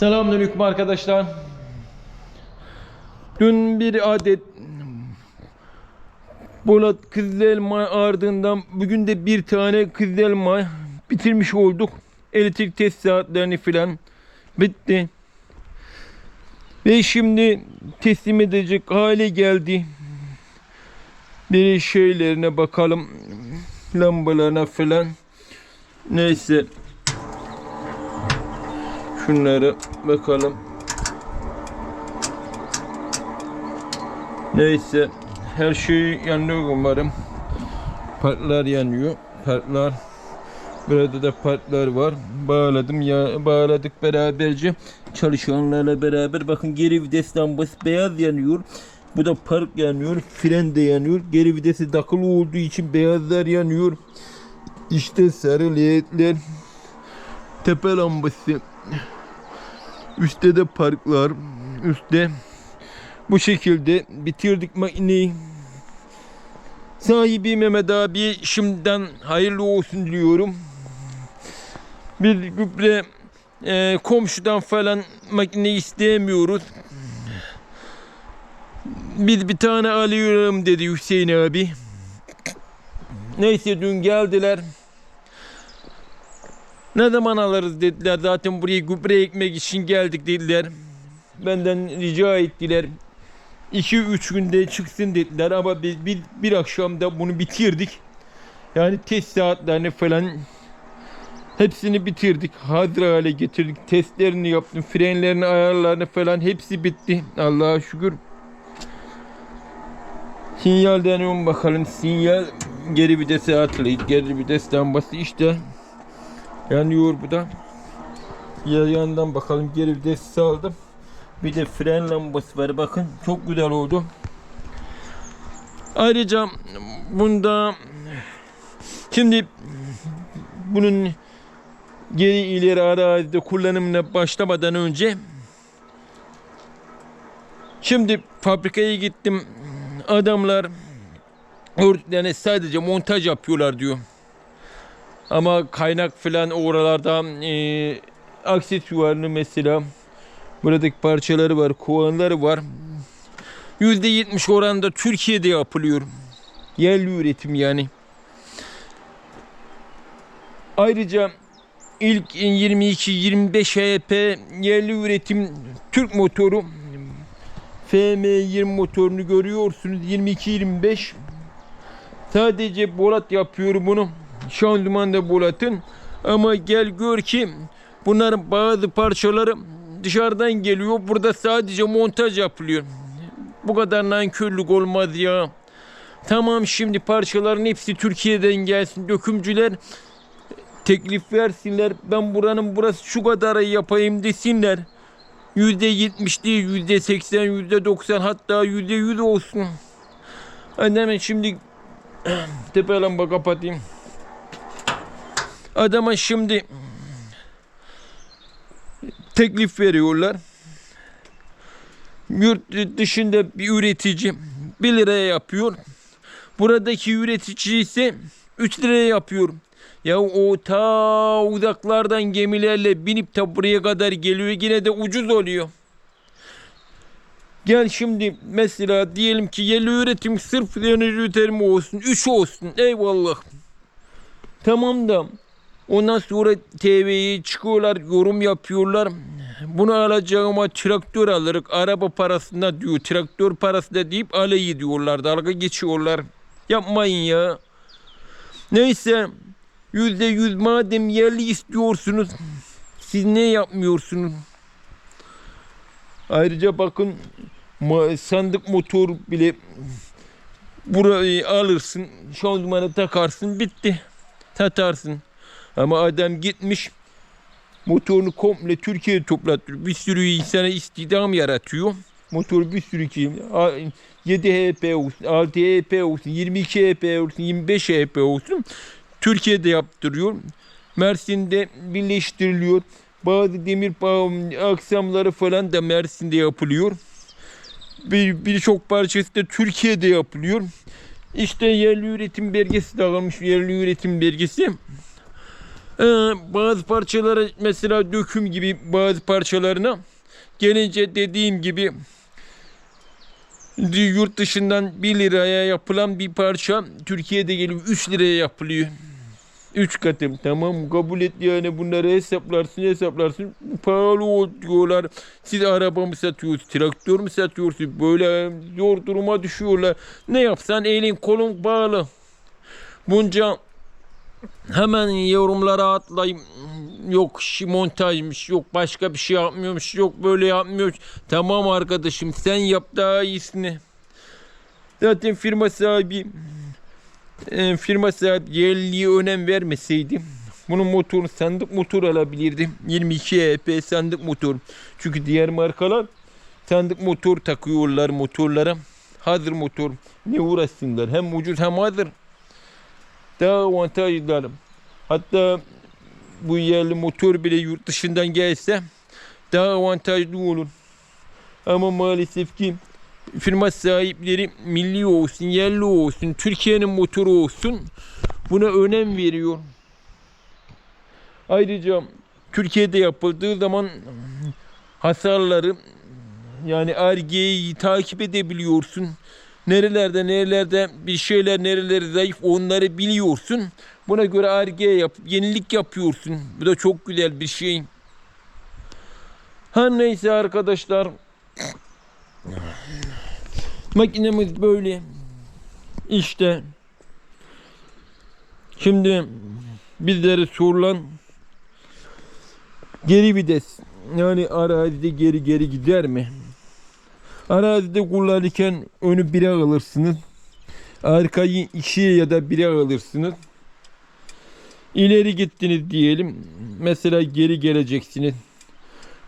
Selamünaleyküm arkadaşlar. Dün bir adet Bolat kızıl elma ardından bugün de bir tane kızıl elma bitirmiş olduk. Elektrik test saatlerini filan bitti. Ve şimdi teslim edecek hale geldi. Bir şeylerine bakalım. Lambalarına filan. Neyse. Şunlara bakalım. Neyse. Her şey yanıyor umarım. Partlar yanıyor. Partlar. Burada da partlar var. Bağladım ya bağladık beraberce. Çalışanlarla beraber bakın geri vites lambası beyaz yanıyor. Bu da park yanıyor. Fren de yanıyor. Geri vitesi takılı olduğu için beyazlar yanıyor. İşte sarı ledler. Tepe lambası. Üstte de parklar. Üstte. Bu şekilde bitirdik makineyi. Sahibi Mehmet abi şimdiden hayırlı olsun diliyorum. Bir gübre e, komşudan falan makine istemiyoruz. Biz bir tane alıyorum dedi Hüseyin abi. Neyse dün geldiler. Ne zaman alırız dediler. Zaten buraya gübre ekmek için geldik dediler. Benden rica ettiler. 2-3 günde çıksın dediler ama biz bir, bir akşamda bunu bitirdik. Yani test saatlerini falan hepsini bitirdik. Hazır hale getirdik. Testlerini yaptım. Frenlerini, ayarlarını falan hepsi bitti. Allah'a şükür. Sinyal deniyorum bakalım. Sinyal geri vitese atlayıp geri vites lambası işte yanıyor bu da. Ya yandan bakalım geri vites saldım. Bir de fren lambası var bakın çok güzel oldu. Ayrıca bunda şimdi bunun geri ileri arazide kullanımına başlamadan önce şimdi fabrikaya gittim adamlar yani sadece montaj yapıyorlar diyor. Ama kaynak falan oralarda e, aksesuarını mesela buradaki parçaları var, kovanları var. %70 oranda Türkiye'de yapılıyor. Yerli üretim yani. Ayrıca ilk 22-25 HP yerli üretim Türk motoru FM20 motorunu görüyorsunuz 22-25 sadece Bolat yapıyor bunu şanzıman da Bolat'ın ama gel gör ki bunların bazı parçaları dışarıdan geliyor. Burada sadece montaj yapılıyor. Bu kadar nankörlük olmaz ya. Tamam şimdi parçaların hepsi Türkiye'den gelsin. Dökümcüler teklif versinler. Ben buranın burası şu kadar yapayım desinler. Yüzde yetmiş değil, yüzde seksen, yüzde doksan hatta yüzde yüz olsun. Hemen şimdi tepe lamba kapatayım. Adama şimdi teklif veriyorlar. Yurt dışında bir üretici 1 liraya yapıyor. Buradaki üretici ise 3 liraya yapıyor. Ya o ta uzaklardan gemilerle binip de buraya kadar geliyor yine de ucuz oluyor. Gel şimdi mesela diyelim ki yerli üretim sırf yerli üretim olsun 3 olsun eyvallah. Tamam da ondan sonra TV'ye çıkıyorlar yorum yapıyorlar. Bunu alacağıma traktör alırız araba parasında diyor traktör parasında deyip alayı diyorlar dalga geçiyorlar. Yapmayın ya. Neyse Yüzde yüz madem yerli istiyorsunuz siz ne yapmıyorsunuz? Ayrıca bakın sandık motor bile burayı alırsın şanzımana takarsın bitti satarsın. Ama adam gitmiş motorunu komple Türkiye'ye toplatıyor. Bir sürü insana istihdam yaratıyor. Motor bir sürü ki 7 HP olsun, 6 HP olsun, 22 HP olsun, 25 HP olsun. Türkiye'de yaptırıyor. Mersin'de birleştiriliyor. Bazı demir aksamları falan da Mersin'de yapılıyor. Bir birçok parçası da Türkiye'de yapılıyor. İşte yerli üretim belgesi de alınmış yerli üretim belgesi. Ee, bazı parçalara mesela döküm gibi bazı parçalarına gelince dediğim gibi yurt dışından 1 liraya yapılan bir parça Türkiye'de gelip 3 liraya yapılıyor. 3 katım tamam kabul et yani bunları hesaplarsın hesaplarsın pahalı ol diyorlar. Siz araba mı satıyorsunuz traktör mü satıyorsunuz böyle zor duruma düşüyorlar. Ne yapsan elin kolun bağlı. Bunca hemen yorumlara atlayayım. Yok montajmış, yok başka bir şey yapmıyormuş, yok böyle yapmıyor. Tamam arkadaşım sen yap daha iyisini. Zaten firma sahibi e, firma sahibi yerliye önem vermeseydi bunun motoru sandık motor alabilirdi. 22 EP sandık motor. Çünkü diğer markalar sandık motor takıyorlar motorlara. Hazır motor. Ne uğraşsınlar? Hem ucuz hem hazır. Daha avantajlılar. Hatta bu yerli motor bile yurt dışından gelse daha avantajlı olur. Ama maalesef ki firma sahipleri milli olsun, yerli olsun, Türkiye'nin motoru olsun buna önem veriyor. Ayrıca Türkiye'de yapıldığı zaman hasarları yani RG'yi takip edebiliyorsun. Nerelerde nerelerde bir şeyler nereleri zayıf onları biliyorsun. Buna göre RG yapıp yenilik yapıyorsun. Bu da çok güzel bir şey. Her neyse arkadaşlar. Makinemiz böyle. İşte. Şimdi bizlere sorulan geri vites yani arazide geri geri gider mi? Arazide kullanırken önü bire alırsınız. Arkayı ikiye ya da bire alırsınız. İleri gittiniz diyelim. Mesela geri geleceksiniz.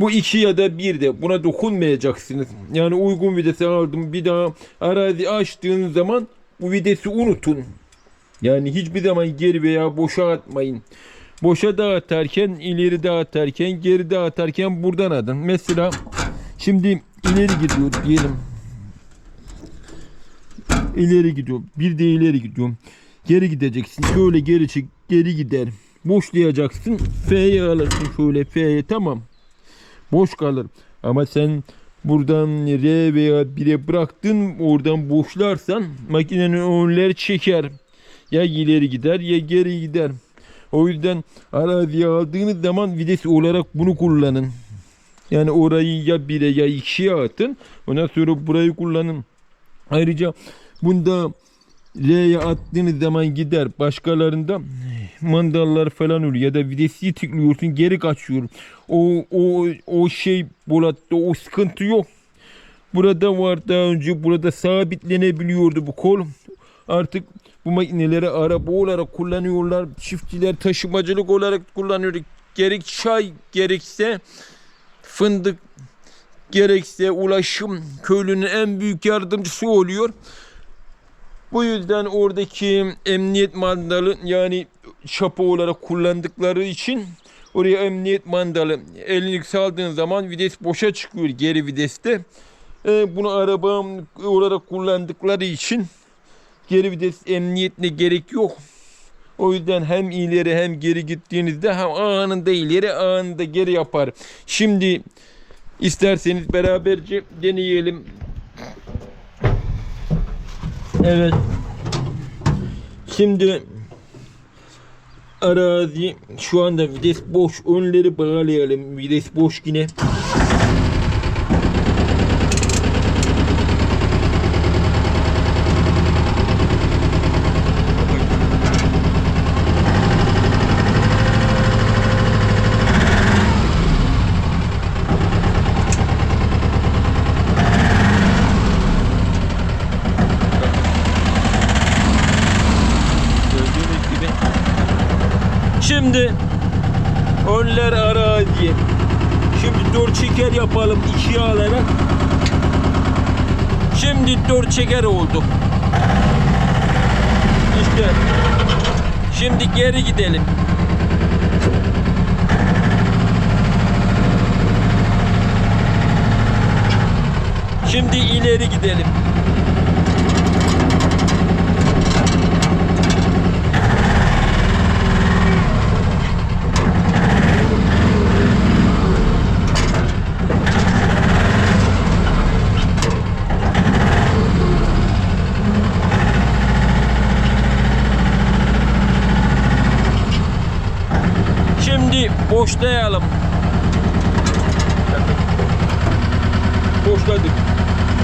Bu iki ya da bir de buna dokunmayacaksınız. Yani uygun vitesi aldım bir daha arazi açtığınız zaman bu vitesi unutun. Yani hiçbir zaman geri veya boşa atmayın. Boşa dağıtarken, ileri dağıtarken, geri dağıtarken buradan atın. Mesela şimdi ileri gidiyor diyelim. İleri gidiyor. Bir de ileri gidiyorum. Geri gideceksin. Şöyle geri çık, geri gider. Boşlayacaksın. F'ye alırsın şöyle F'ye tamam. Boş kalır. Ama sen buradan R veya 1'e bıraktın oradan boşlarsan makinenin önleri çeker. Ya ileri gider ya geri gider. O yüzden araziye aldığınız zaman vites olarak bunu kullanın. Yani orayı ya 1'e ya 2'ye atın. Ondan sonra burayı kullanın. Ayrıca bunda L'ye attığınız zaman gider. Başkalarında mandallar falan oluyor ya da vitesi tıklıyorsun geri kaçıyor. O o o şey Bolat'ta o sıkıntı yok. Burada var daha önce burada sabitlenebiliyordu bu kol. Artık bu makineleri araba olarak kullanıyorlar. Çiftçiler taşımacılık olarak kullanıyor. Gerek çay gerekse fındık gerekse ulaşım köylünün en büyük yardımcısı oluyor. Bu yüzden oradaki emniyet mandalı yani çapa olarak kullandıkları için oraya emniyet mandalı elini saldığın zaman vites boşa çıkıyor geri viteste. Ee, bunu araba olarak kullandıkları için geri vites emniyetine gerek yok. O yüzden hem ileri hem geri gittiğinizde hem anında ileri anında geri yapar. Şimdi isterseniz beraberce deneyelim. Evet. Şimdi arazi şu anda vites boş. Önleri bağlayalım. Vites boş yine. Gördüğünüz gibi. Şimdi önler arazi. Şimdi dört ikiye alarak. Şimdi dört çeker oldu. İşte. Şimdi geri gidelim. Şimdi ileri gidelim. Boşlayalım. Boşladık.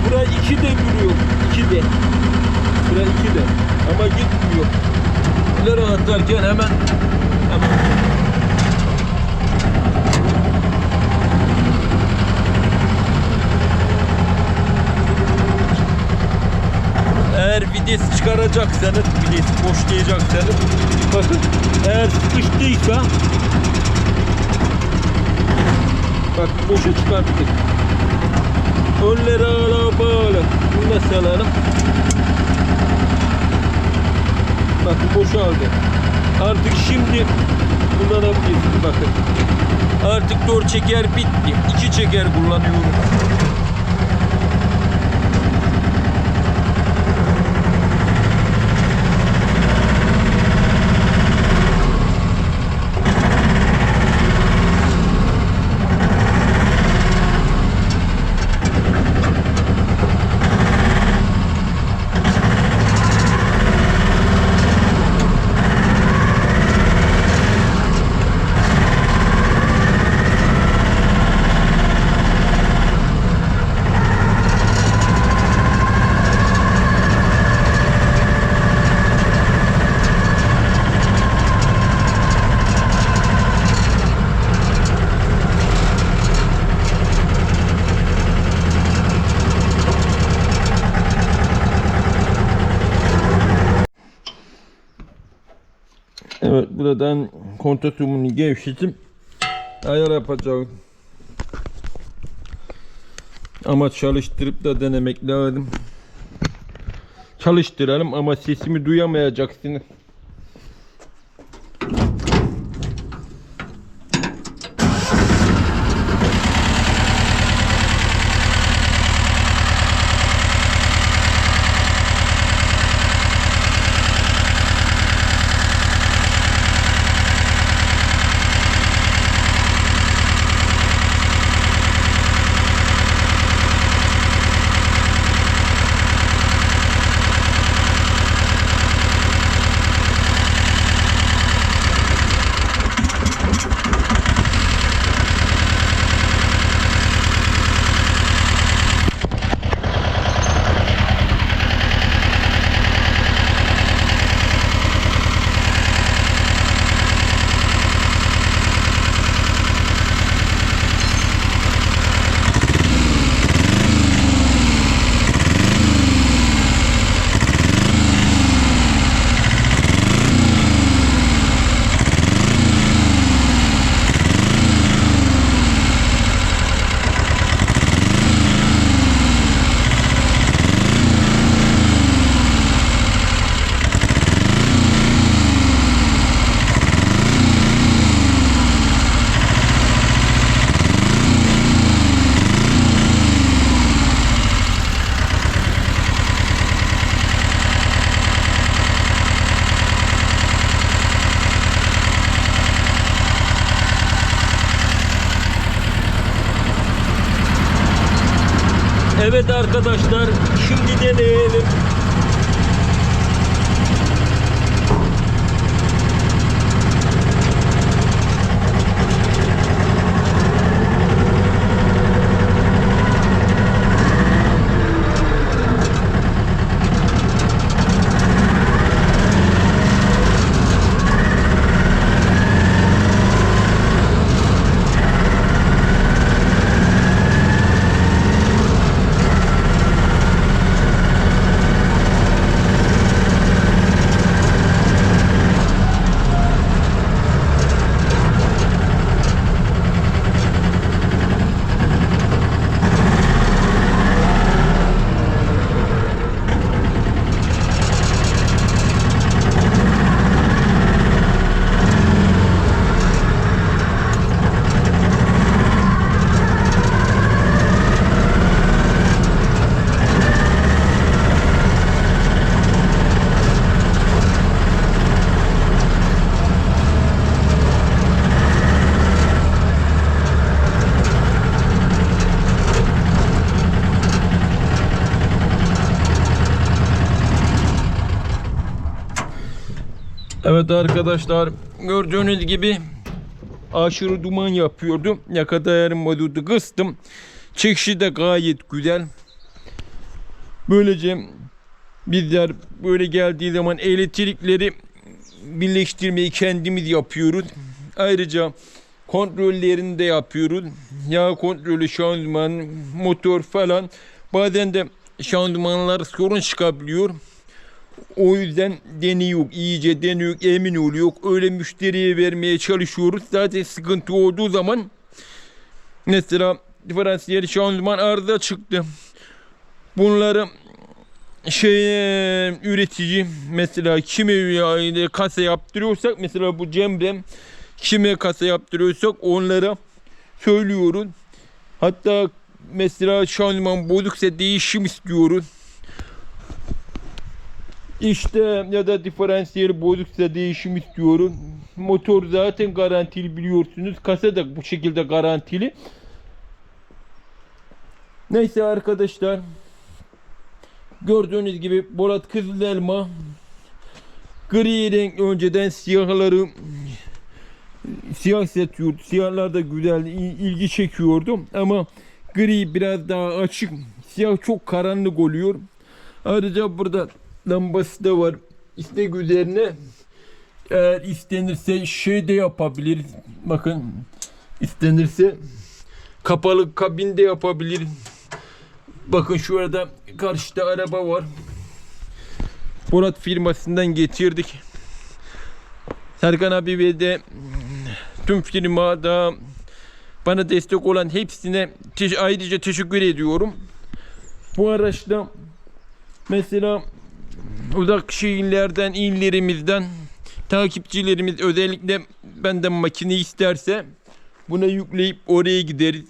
Bura iki de yürüyor. İki de. Bura iki de. Ama gitmiyor. İleri atlarken hemen hemen eğer vites çıkaracaksanız vites boşlayacaksanız bakın eğer sıkıştıysa bak boşa çıkarttık. Önleri hala bağlı. Bunu da salalım. Bakın boşaldı. Artık şimdi kullanabilirsiniz bakın. Artık dört çeker bitti. İki çeker kullanıyorum. Evet buradan kontatumunu gevşetip ayar yapacağım. Ama çalıştırıp da denemek lazım. Çalıştıralım ama sesimi duyamayacaksınız. Evet arkadaşlar gördüğünüz gibi aşırı duman yapıyordu. Yaka dayanım modu kıstım. Çekişi de gayet güzel. Böylece bizler böyle geldiği zaman elektrikleri birleştirmeyi kendimiz yapıyoruz. Ayrıca kontrollerini de yapıyoruz. Yağ kontrolü, şanzıman, motor falan. Bazen de şanzımanlar sorun çıkabiliyor. O yüzden deniyor, iyice deniyor, emin oluyor. Öyle müşteriye vermeye çalışıyoruz. Zaten sıkıntı olduğu zaman mesela diferansiyel şanzıman arıza çıktı. Bunları şey üretici mesela kime yani kasa yaptırıyorsak mesela bu Cemre kime kasa yaptırıyorsak onlara söylüyoruz. Hatta mesela şanzıman bozuksa değişim istiyoruz. İşte ya da diferansiyel bozuksa değişim istiyoruz. Motor zaten garantili biliyorsunuz. Kasa da bu şekilde garantili. Neyse arkadaşlar. Gördüğünüz gibi Bolat Kızılelma gri renk önceden siyahları siyah satıyordu. Siyahlar da güzel il- ilgi çekiyordu ama gri biraz daha açık. Siyah çok karanlık oluyor. Ayrıca burada lambası da var. İstek üzerine eğer istenirse şey de yapabilir. Bakın istenirse kapalı kabinde yapabilir. Bakın şurada karşıda araba var. Borat firmasından getirdik. Serkan abi ve de tüm firma da bana destek olan hepsine te- ayrıca teşekkür ediyorum. Bu araçta mesela uzak şehirlerden, illerimizden takipçilerimiz özellikle benden makine isterse buna yükleyip oraya gideriz.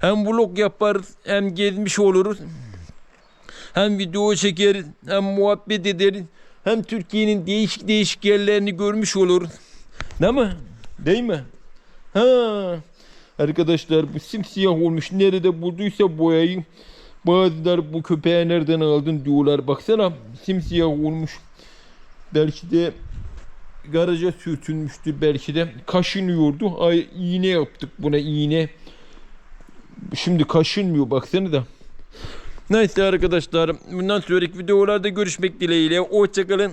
Hem vlog yaparız hem gezmiş oluruz. Hem video çekeriz hem muhabbet ederiz. Hem Türkiye'nin değişik değişik yerlerini görmüş oluruz. Değil mi? Değil mi? Ha. Arkadaşlar bu simsiyah olmuş. Nerede bulduysa boyayı. Bazıları bu köpeği nereden aldın diyorlar. Baksana simsiyah olmuş. Belki de garaja sürtünmüştür belki de. Kaşınıyordu. Ay iğne yaptık buna iğne. Şimdi kaşınmıyor baksana da. Neyse arkadaşlar bundan sonraki videolarda görüşmek dileğiyle. Hoşçakalın.